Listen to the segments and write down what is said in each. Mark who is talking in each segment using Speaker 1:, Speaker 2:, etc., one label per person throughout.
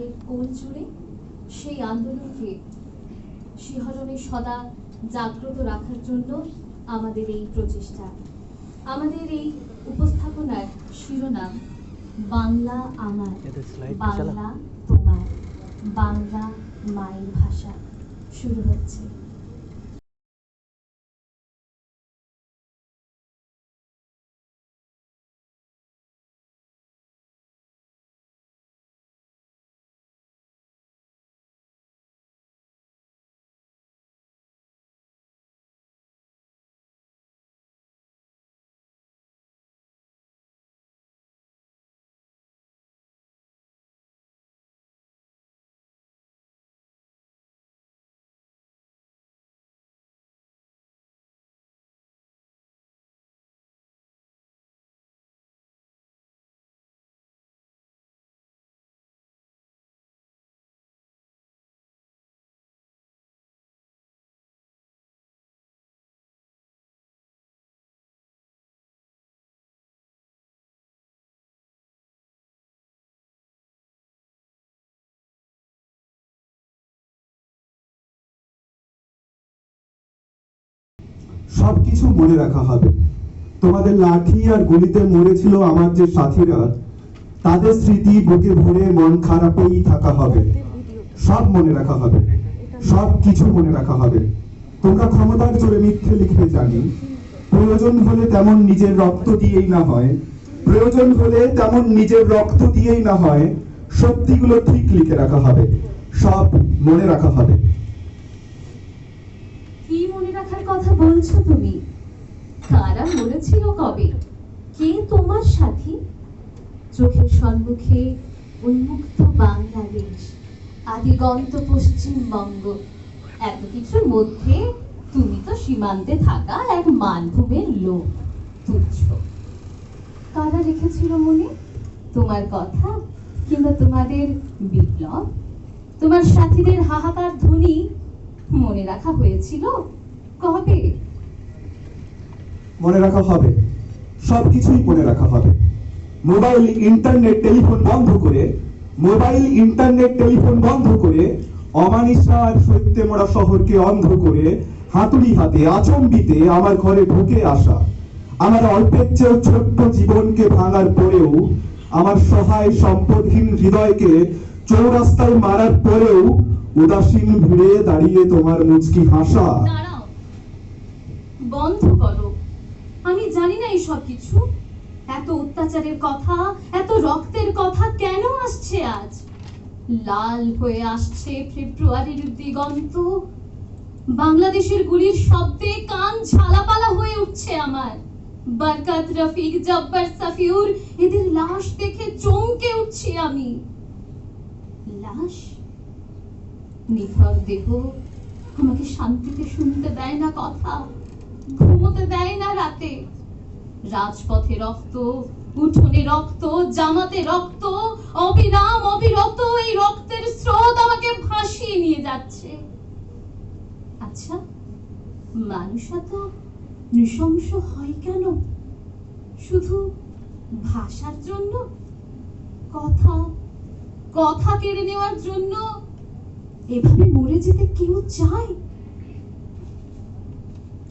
Speaker 1: পায়ের কোল জুড়ে সেই আন্দোলনকে শিহরণে সদা জাগ্রত রাখার জন্য আমাদের এই প্রচেষ্টা আমাদের এই উপস্থাপনার শিরোনাম বাংলা আমার। বাংলা তোমার বাংলা মায়ের ভাষা শুরু হচ্ছে
Speaker 2: সবকিছু মনে রাখা হবে। তোমাদের লাঠি আর গুলিতে মরেছিল আমার যে সাথীরা, তাদের স্মৃতি বুকে ভরে মন খারাপেই থাকা হবে। সব মনে রাখা হবে। সব কিছু মনে রাখা হবে। তোমরা ক্ষমতার জোরে মিথ্যে লিখবে জানি। প্রয়োজন হলে তেমন নিজের রক্ত দিয়েই না হয়। প্রয়োজন হলে তেমন নিজের রক্ত দিয়েই না হয়। সত্যিগুলো ঠিক লিখে রাখা হবে। সব মনে রাখা হবে।
Speaker 1: কথা বলছো তুমি? কারা মরেছিল কবে? কে তোমার সাথী? চোখের সম্মুখে উন্মুক্ত বাংলাদেশ, আদিগন্ত পশ্চিমবঙ্গ, এত কিছুর মধ্যে তুমি তো সীমান্তে থাকা এক মানভূমের লোক, তুচ্ছ। কারা রেখেছিল মনে? তোমার কথা কিংবা তোমাদের বিপ্লব? তোমার সাথীদের হাহাকার ধ্বনি মনে রাখা হয়েছিল? কবে
Speaker 2: মনে রাখা হবে। সবকিছুই মনে রাখা হবে। মোবাইল ইন্টারনেট টেলিফোন বন্ধ করে মোবাইল ইন্টারনেট টেলিফোন বন্ধ করে অমানিসা আর সত্যে মোড়া শহরকে অন্ধ করে হাতুড়ি হাতে আচম্বিতে আমার ঘরে ঢুকে আসা। আমার অল্পের চেয়েও ছোট্ট জীবনকে ভাঙার পরেও আমার সহায় সম্পদহীন হৃদয়কে চৌরাস্তায় মারার পরেও উদাসীন ভিড়ে দাঁড়িয়ে তোমার মুচকি হাসা।
Speaker 1: বন্ধ করো। আমি জানি না এই সব কিছু। এত অত্যাচারের কথা, এত রক্তের কথা কেন আসছে আজ? লাল হয়ে আসছে ফেব্রুয়ারির দিগন্ত। বাংলাদেশের গুলির শব্দে কান ঝালাপালা হয়ে উঠছে আমার। বরকত রফিক, জব্বার সাফিউর, এদের লাশ দেখে চমকে উঠছি আমি। লাশ? নিথর দেহ আমাকে শান্তিতে শুনতে দেয় না কথা। ঘুমোতে দেয় না রাতে। রাজপথে রক্ত, উঠোনে রক্ত, জামাতে রক্ত, অবিরাম অবিরত এই রক্তের স্রোত আমাকে ভাসিয়ে নিয়ে যাচ্ছে। আচ্ছা মানুষ এত নৃশংস হয় কেন? শুধু ভাষার জন্য? কথা কথা কেড়ে নেওয়ার জন্য? এভাবে মরে যেতে কেউ চায়?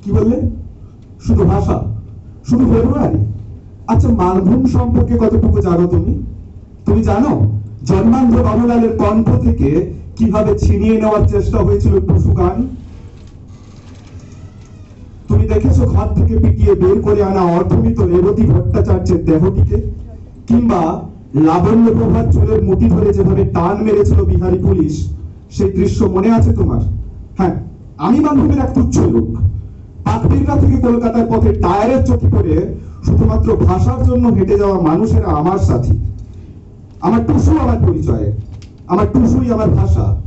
Speaker 2: কি বললে? শুধু ভাষা, শুধু ফেব্রুয়ারি। আচ্ছা মালভূম সম্পর্কে কতটুকু জানো তুমি? তুমি জানো জন্মান্ধ বাবুলালের কণ্ঠ থেকে কীভাবে ছিনিয়ে নেওয়ার চেষ্টা হয়েছিল টুসু গান? তুমি দেখেছ ঘর থেকে পিটিয়ে বের করে আনা অর্ধমিত রেবতী ভট্টাচার্যের দেহটিকে? কিংবা লাবণ্য প্রভাত চুলের মুটি ধরে যেভাবে টান মেরেছিল বিহারি পুলিশ, সেই দৃশ্য মনে আছে তোমার? হ্যাঁ আমি মানভূমের এক তুচ্ছ লোক। থেকে কলকাতার পথে টায়ারের চোখে পড়ে শুধুমাত্র ভাষার জন্য হেঁটে যাওয়া মানুষেরা আমার সাথী। আমার টুসু আমার পরিচয়। আমার টুসুই আমার ভাষা।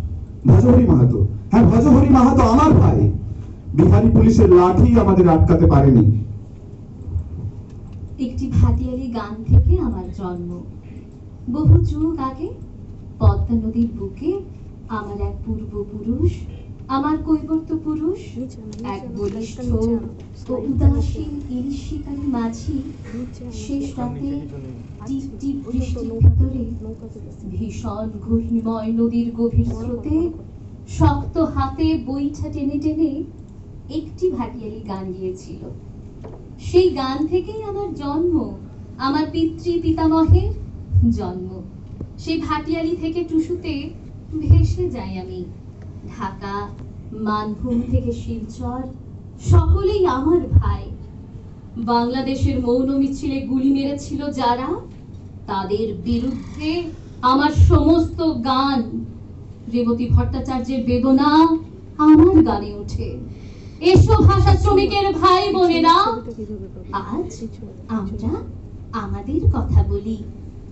Speaker 2: ভজহরি মাহাতো। হ্যাঁ ভজহরি মাহাতো আমার ভাই। বিহারি পুলিশের লাঠি আমাদের আটকাতে পারেনি।
Speaker 1: একটি ভাটিয়ালি গান থেকে আমার জন্ম। বহু যুগ আগে পদ্মা নদীর বুকে আমার এক পূর্বপুরুষ আমার কৈবর্ত পুরুষ এক বলিষ্ঠ ও উদাসীন
Speaker 3: নিচে
Speaker 1: মাঝি শেষ রাতে টিপ টিপ বৃষ্টির ভিতরে। ভীষণ ঘূর্ণিময় নদীর গভীর স্রোতে শক্ত হাতে বইটা টেনে টেনে একটি ভাটিয়ালি গান গিয়েছিল। সেই গান থেকেই আমার জন্ম আমার পিতৃ পিতামহের জন্ম। সেই ভাটিয়ালি থেকে টুসুতে ভেসে যাই আমি। ঢাকা, মানভূম থেকে শিলচর, সকলেই আমার ভাই। বাংলাদেশের মৌন মিছিলে গুলি মেরেছিল যারা, তাদের বিরুদ্ধে আমার সমস্ত গান। রেবতী ভট্টাচার্যের বেদনা আমার গানে ওঠে। এসো ভাষা শ্রমিকের ভাই বোনেরা, আজ আমরা আমাদের কথা বলি।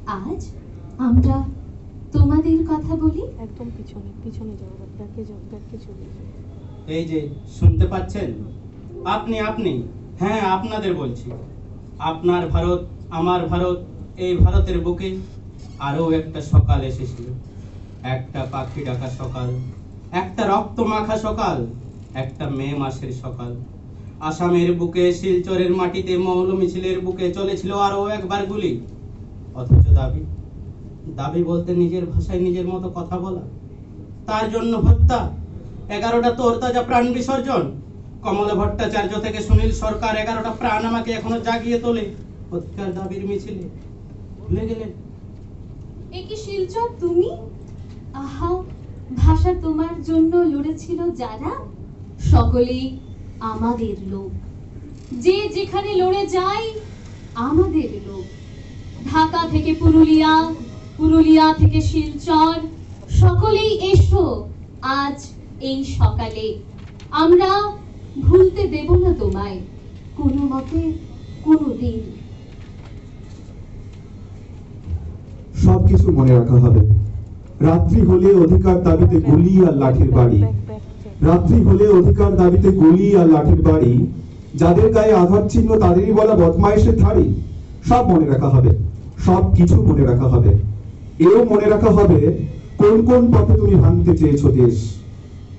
Speaker 1: আজ আমরা তোমাদের কথা বলি?
Speaker 3: একদম পিছনে পিছনে যাও ব্যাকে যাও ব্যাকে চলে যাও।
Speaker 4: এই যে শুনতে পাচ্ছেন? আপনি আপনি হ্যাঁ আপনাদের বলছি। আপনার ভারত আমার ভারত এই ভারতের বুকে আরও একটা সকাল এসেছিল। একটা পাখি ডাকা সকাল একটা রক্ত মাখা সকাল একটা মে মাসের সকাল। আসামের বুকে শিলচরের মাটিতে মৌল মিছিলের বুকে চলেছিল আরও একবার গুলি। অথচ দাবি দাবি বলতে নিজের ভাষায় নিজের মতো কথা বলা। তার জন্য হত্যা, এগারোটা তোর তাজা প্রাণ বিসর্জন। কমল ভট্টাচার্য থেকে সুনীল সরকার এগারোটা প্রাণ আমাকে এখনও জাগিয়ে তোলে। অধিকার দাবির মিছিলে ভুলে গেলেন
Speaker 1: এ কি শিলচর তুমি? আহা, ভাষা তোমার জন্য লড়েছিল যারা? সকলেই আমাদের লোক। যে যেখানে লড়ে যায়, আমাদের লোক। ঢাকা থেকে পুরুলিয়া পুরুলিয়া থেকে শিলচর। সকলেই এসো আজ এই সকালে। আমরা ভুলতে দেব না তোমায়, কোনো মতে, কোনো দিন।
Speaker 2: সবকিছু মনে রাখা হবে। রাত্রি হলে অধিকার দাবিতে গুলি আর লাঠির বাড়ি। রাত্রি হলে অধিকার দাবিতে গুলি আর লাঠির বাড়ি। যাদের গায়ে আঘাত চিহ্ন তাদেরই বলা বদমাইশের ধারি। সব মনে রাখা হবে। সব কিছু মনে রাখা হবে। এও মনে রাখা হবে কোন কোন পথে তুমি ভাঙতে চেয়েছো দেশ।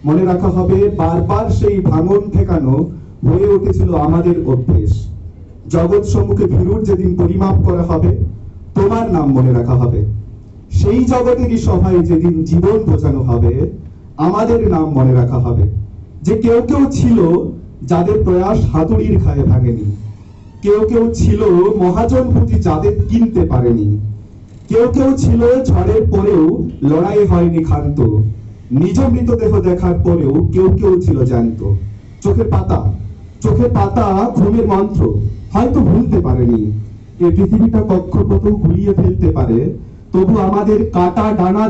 Speaker 2: মনে রাখা হবে বারবার সেই ভাঙন ঠেকানো হয়ে উঠেছিল আমাদের অভ্যেস। জগৎ সম্মুখে ভীরুর যেদিন পরিমাপ করা হবে, তোমার নাম মনে রাখা হবে। সেই জগতেরই সভায় যেদিন জীবন বোঝানো হবে, আমাদের নাম মনে রাখা হবে। যে কেউ কেউ ছিল যাদের প্রয়াস হাতুড়ির খায়ে ভাঙেনি। কেউ কেউ ছিল মহাজন পুঁজি যাদের কিনতে পারেনি। কেউ কেউ ছিল ঝড়ের পরেও লড়াই হয়নি ক্ষান্ত। নিজ মৃতদেহ দেখার পরেও কেউ কেউ ছিল জানত চোখের পাতা চোখের পাতা ঘুমের মন্ত্র, হয়তো ভুলতে পারেনি। এই পৃথিবীটা কক্ষপথ গুলিয়ে ফেলতে পারে, তবু আমাদের কাটা ডানা